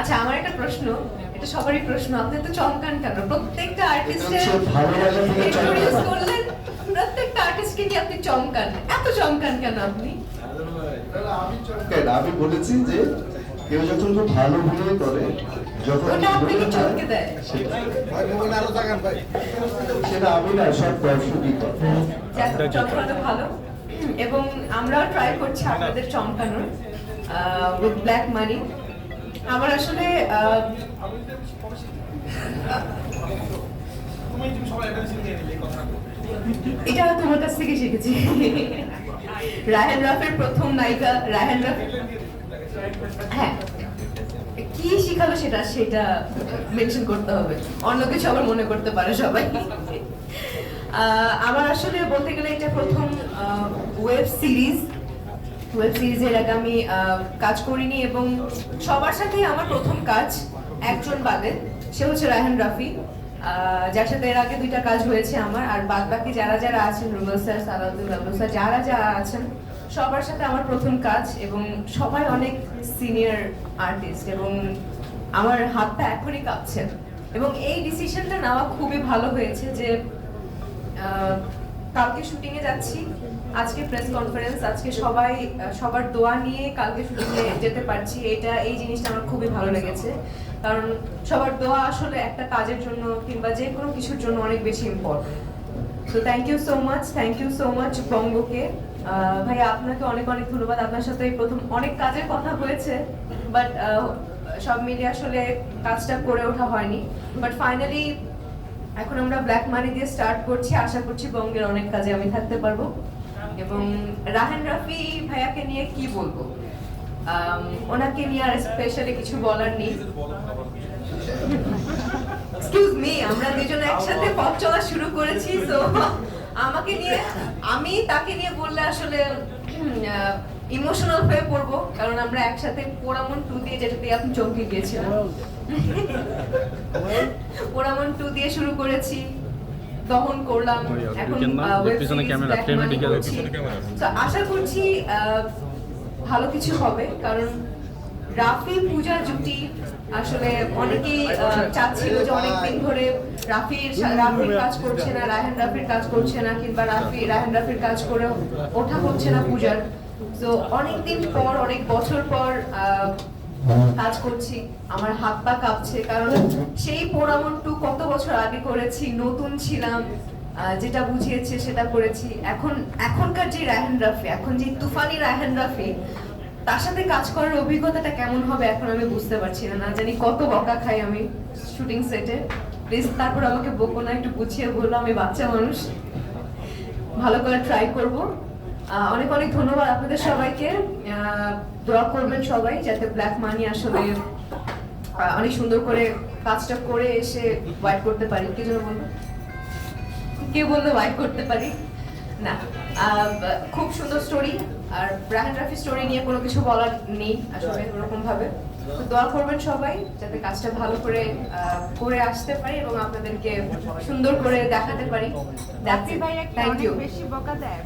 আচ্ছা আমার একটা প্রশ্ন। এটা সবারই প্রশ্ন। আপনি তো চমকান কেন? প্রত্যেকটা আর্টিস্টের করলেন প্রত্যেকটা আর্টিস্টকে নিয়ে আপনি চমকান? এত চমকান কেন আপনি? আমি বলেছি যে কেউ যখন খুব ভালো অভিনয় করে যখন সেটা আমি না সব দর্শকই করে। ভালো। এবং আমরাও ট্রাই করছি আপনাদের চমকানোর উইথ ব্ল্যাক মানি আমার আসলে এটা তোমার কাছ থেকে শিখেছি। রাহেন রাফের প্রথম নায়িকা রাহেন রাফ হ্যাঁ। কি শিখালো সেটা সেটা মেনশন করতে হবে। অন্য কিছু আবার মনে করতে পারে সবাই। আমার আসলে বলতে গেলে এটা প্রথম ওয়েব সিরিজ ওয়েব সিরিজের আগে আমি কাজ করিনি এবং সবার সাথেই আমার প্রথম কাজ একজন বাদে। সে হচ্ছে রায়হান রাফি। যার সাথে এর আগে দুইটা কাজ হয়েছে আমার। আর বাদ বাকি যারা যারা আছেন, রুবেল স্যার, সালাউদ্দিন রাবুল স্যার, যারা যারা আছেন, সবার সাথে আমার প্রথম কাজ এবং সবাই অনেক সিনিয়র আর্টিস্ট এবং আমার হাতটা এখনই কাঁপছে। এবং এই ডিসিশনটা নেওয়া খুবই ভালো হয়েছে যে কালকে শুটিং এ যাচ্ছি। আজকে প্রেস কনফারেন্স আজকে সবাই, সবার দোয়া নিয়ে কালকে শুটিং এ যেতে পারছি। এটা, এই জিনিসটা আমার খুবই ভালো লেগেছে। কারণ সবার দোয়া আসলে একটা কাজের জন্য কিংবা যে কোনো কিছুর জন্য অনেক বেশি ইম্পর্টেন্ট তো thank you so much thank you so much বঙ্গকে। ভাই আপনাকে অনেক অনেক ধন্যবাদ। আপনার সাথে প্রথম অনেক কাজের কথা হয়েছে বাট সব মিলিয়ে আসলে কাজটা করে ওঠা হয়নি। বাট ফাইনালি এখন আমরা ব্ল্যাক মানি দিয়ে স্টার্ট করছি। আশা করছি বঙ্গের অনেক কাজে আমি থাকতে পারব। এবং রাহেন রাফি ভাইয়াকে নিয়ে কি বলব? ওনাকে নিয়ে আর স্পেশালি কিছু বলার নেই। এক্সকিউজ মি আমরা দুজন একসাথে পথ চলা শুরু করেছি তো আমাকে নিয়ে, আমি তাকে নিয়ে বললে আসলে ইমোশনাল হয়ে পড়ব, কারণ আমরা একসাথে পোড়ামন টু দিয়ে যেটা দিয়ে আপনি চমকে গিয়েছিলেন। পোড়ামন টু দিয়ে শুরু করেছি দহন করলাম এখন ঢুকেন না, পিছনে ক্যামেরা, Black ফ্রেমে Money ঢুকে যাবে, করছি। পিছনে ক্যামেরা। তো আশা করছি ভালো কিছু হবে কারণ রাফি পূজা জুটি আসলে অনেকেই চাচ্ছিল যে অনেকদিন ধরে রাফির রাফির কাজ করছে না রায়হান রাফির কাজ করছে না কিংবা রাফি রায়হান রাফির কাজ করে ওঠা হচ্ছে না পূজার তো অনেকদিন পর অনেক বছর পর আহ, কাজ করছি, আমার হাত পা কাঁপছে, কারণ সেই পোড়ামন টু কত বছর আগে করেছি, নতুন ছিলাম যেটা বুঝিয়েছে সেটা করেছি। এখন, এখনকার যে রায়হান রাফি, এখন যে তুফানি রায়হান রাফি, তার সাথে কাজ করার অভিজ্ঞতাটা কেমন হবে এখন আমি বুঝতে পারছি না। না জানি কত বকা খাই আমি শুটিং সেটে। প্লিজ, তারপর আমাকে বকো না একটু বুঝিয়ে বলল আমি বাচ্চা মানুষ। ভালো করে ট্রাই করব। অনেক অনেক ধন্যবাদ আপনাদের সবাইকে। দোয়া করবেন সবাই যাতে ব্ল্যাক মানি আসলে অনেক সুন্দর করে কাজটা করে এসে ওয়াইট করতে পারি। কি জন্য বলব? কেউ বলল ওয়াইট করতে পারি। না খুব সুন্দর স্টোরি আর ব্রাহান রাফি স্টোরি নিয়ে কোনো কিছু বলার নেই আসলে ওরকম ভাবে তো দোয়া করবেন সবাই যাতে কাজটা ভালো করে আহ, করে আসতে পারি এবং আপনাদেরকে সুন্দর করে দেখাতে পারি। রাফি ভাই একটা থ্যাংক ইউ বেশি বকা দেয়।